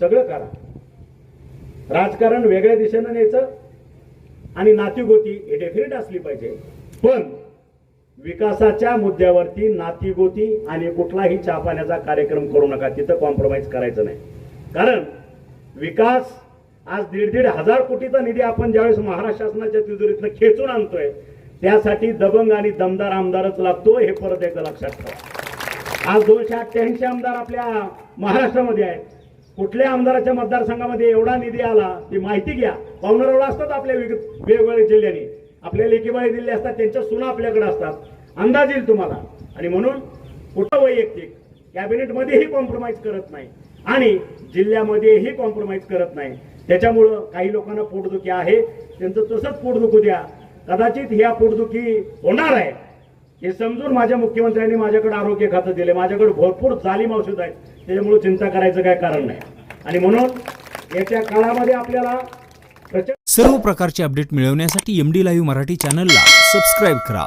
सगळं करा. राजकारण वेगळ्या दिशेनं न्यायचं आणि नातीगोती हे डेफिनेट असली पाहिजे. पण विकासाच्या मुद्द्यावरती नातीगोती आणि कुठलाही छापाण्याचा कार्यक्रम करू नका. तिथं कॉम्प्रोमाइज करायचं नाही. कारण विकास आज दीड दीड हजार कोटीचा निधी आपण ज्यावेळेस महाराष्ट्र शासनाच्या तिजोरीतनं खेचून आणतोय त्यासाठी दबंग आणि दमदार आमदारच लागतो हे परत एकदा लक्षात ठेवा. आज दोनशे अठ्ठ्याऐंशी आमदार आपल्या महाराष्ट्रामध्ये आहेत. कुठल्या आमदाराच्या मतदारसंघामध्ये एवढा निधी आला ती माहिती घ्या. पाहुणारवडा असतात आपल्या वेगवेगळ्या जिल्ह्याने. आपल्या लेखीबाई दिले असतात त्यांच्या सुना आपल्याकडे असतात. अंदाज येईल तुम्हाला. आणि म्हणून कुठं वैयक्तिक कॅबिनेटमध्येही कॉम्प्रोमाइज करत नाही. आणि जिल्ह्यामध्येही कॉम्प्रोमाइज करत नाही. त्याच्यामुळं काही लोकांना पोटदुखी आहे. त्यांचं तसंच पोटदुखू द्या. कदाचित ह्या पोटदुखी होणार आहे. हे समजून माझ्या मुख्यमंत्र्यांनी माझ्याकडे आरोग्य खातं दिले. माझ्याकडे भरपूर जालीम औषध आहेत त्याच्यामुळे चिंता करायचं काय कारण नाही. आणि म्हणून येत्या काळामध्ये आपल्याला सर्व प्रकारचे अपडेट मिळवण्यासाठी एम डी लाईव्ह मराठी चॅनलला सबस्क्राईब करा.